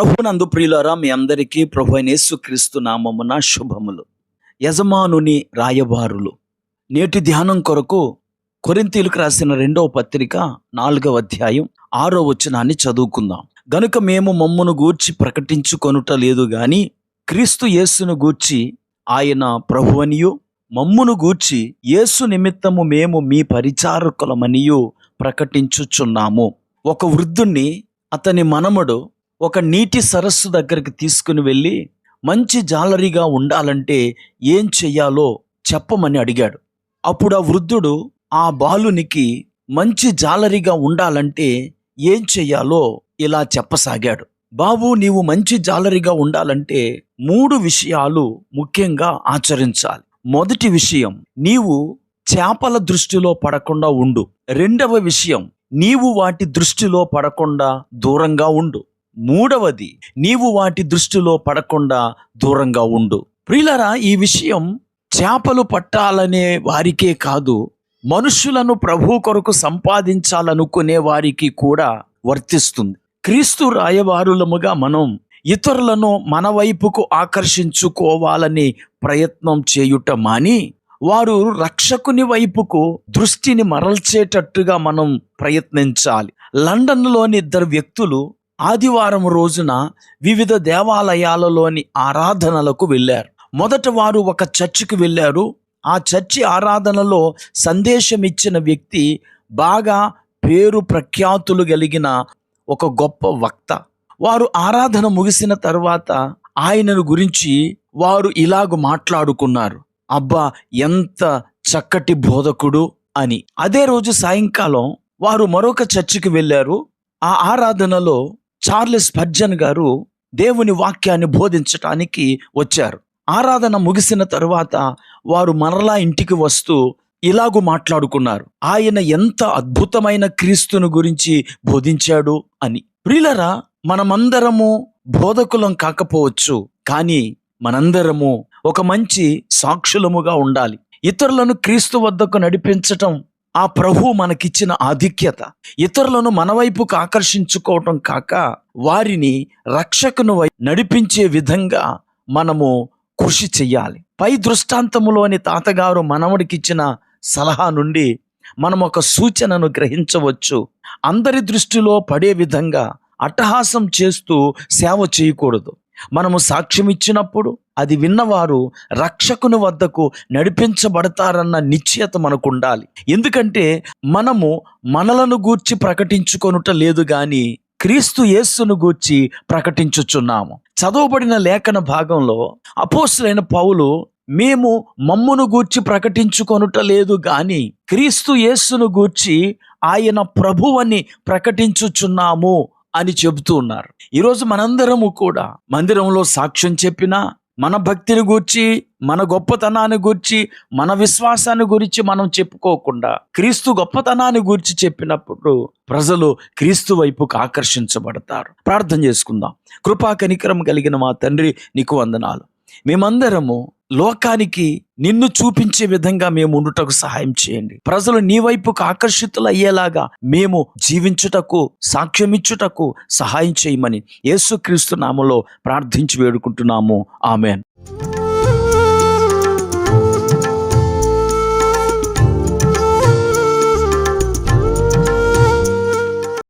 ప్రభునందు ప్రియులారా మీ అందరికీ ప్రభు అయిన యేసుక్రీస్తు నామమున శుభములు. యజమానుని రాయబారులు. నేటి ధ్యానం కొరకు కొరింతీలకు రాసిన రెండవ పత్రిక నాలుగవ అధ్యాయం ఆరో వచనాన్ని చదువుకుందాం. గనుక మేము మమ్మును గూర్చి ప్రకటించుకొనుట లేదు గాని క్రీస్తు యేసును గూర్చి ఆయన ప్రభువనియు మమ్మును గూర్చి యేసు నిమిత్తము మేము మీ పరిచారకులమనియు ప్రకటించుచున్నాము. ఒక వృద్ధుణ్ణి అతని మనమడు ఒక నీటి సరస్సు దగ్గరికి తీసుకుని వెళ్ళి మంచి జాలరీగా ఉండాలంటే ఏం చెయ్యాలో చెప్పమని అడిగాడు. అప్పుడు ఆ వృద్ధుడు ఆ బాలునికి మంచి జాలరిగా ఉండాలంటే ఏం చెయ్యాలో ఇలా చెప్పసాగాడు. బాబు నీవు మంచి జాలరిగా ఉండాలంటే మూడు విషయాలు ముఖ్యంగా ఆచరించాలి. మొదటి విషయం నీవు చేపల దృష్టిలో పడకుండా ఉండు. రెండవ విషయం నీవు వాటి దృష్టిలో పడకుండా దూరంగా ఉండు. మూడవది నీవు వాటి దృష్టిలో పడకుండా దూరంగా ఉండు. ప్రియులరా ఈ విషయం చేపలు పట్టాలనే వారికే కాదు మనుషులను ప్రభు కొరకు సంపాదించాలనుకునే వారికి కూడా వర్తిస్తుంది. క్రీస్తు రాయవారులముగా మనం ఇతరులను మన వైపుకు ఆకర్షించుకోవాలని ప్రయత్నం చేయుట మాని వారు రక్షకుని వైపుకు దృష్టిని మరల్చేటట్టుగా మనం ప్రయత్నించాలి. లండన్లోని ఇద్దరు వ్యక్తులు ఆదివారం రోజున వివిధ దేవాలయాలలోని ఆరాధనలకు వెళ్ళారు. మొదట వారు ఒక చర్చికి వెళ్ళారు. ఆ చర్చి ఆరాధనలో సందేశం ఇచ్చిన వ్యక్తి బాగా పేరు ప్రఖ్యాతులు కలిగిన ఒక గొప్ప వక్త. వారు ఆరాధన ముగిసిన తర్వాత ఆయనను గురించి వారు ఇలాగ మాట్లాడుకున్నారు. అబ్బా ఎంత చక్కటి బోధకుడు అని. అదే రోజు సాయంకాలం వారు మరొక చర్చికి వెళ్ళారు. ఆ ఆరాధనలో చార్లెస్ భర్జన్ గారు దేవుని వాక్యాన్ని బోధించటానికి వచ్చారు. ఆరాధన ముగిసిన తరువాత వారు మరలా ఇంటికి వస్తూ ఇలాగు మాట్లాడుకున్నారు. ఆయన ఎంత అద్భుతమైన క్రీస్తును గురించి బోధించాడు అని. ప్రిలరా మనమందరము బోధకులం కాకపోవచ్చు కానీ మనందరము ఒక మంచి సాక్షులముగా ఉండాలి. ఇతరులను క్రీస్తు వద్దకు నడిపించటం ఆ ప్రభు మనకిచ్చిన ఆధిక్యత. ఇతరులను మన వైపుకు ఆకర్షించుకోవటం కాక వారిని రక్షకును వై- నడిపించే విధంగా మనము కృషి చెయ్యాలి. పై దృష్టాంతములోని తాతగారు మనవడికిచ్చిన సలహా నుండి మనం ఒక సూచనను గ్రహించవచ్చు. అందరి దృష్టిలో పడే విధంగా అట్టహాసం చేస్తూ సేవ చేయకూడదు. మనము సాక్ష్యం ఇచ్చినప్పుడు అది విన్నవారు రక్షకుని వద్దకు నడిపించబడతారన్న నిశ్చయత మనకు ఉండాలి ఎందుకంటే మనము మనలను గూర్చి ప్రకటించుకొనుట లేదు గాని క్రీస్తు యేస్సును గూర్చి ప్రకటించుచున్నాము. చదవబడిన లేఖన భాగంలో అపోసులైన పౌలు మేము మమ్మును గూర్చి ప్రకటించుకొనుట లేదు గాని క్రీస్తు యేస్సును గూర్చి ఆయన ప్రభువని ప్రకటించుచున్నాము. అని చెబుతూ ఉన్నారు. ఈరోజు మనందరము కూడా మందిరంలో సాక్ష్యం చెప్పినా మన భక్తిని గూర్చి మన గొప్పతనాన్ని గూర్చి మన విశ్వాసాన్ని గురించి మనం చెప్పుకోకుండా క్రీస్తు గొప్పతనాన్ని గురించి చెప్పినప్పుడు ప్రజలు క్రీస్తు వైపుకు ఆకర్షించబడతారు. ప్రార్థన చేసుకుందాం. కృపా కనికరం కలిగిన మా తండ్రి నీకు వందనాలు. మేమందరము లోకానికి నిన్ను చూపించే విధంగా మేము ఉండుటకు సహాయం చేయండి. ప్రజలు నీ వైపుకు ఆకర్షితులు అయ్యేలాగా మేము జీవించుటకు సాక్ష్యమిచ్చుటకు సహాయం చేయమని యేసుక్రీస్తు నామలో ప్రార్థించి వేడుకుంటున్నాము. ఆమెన్.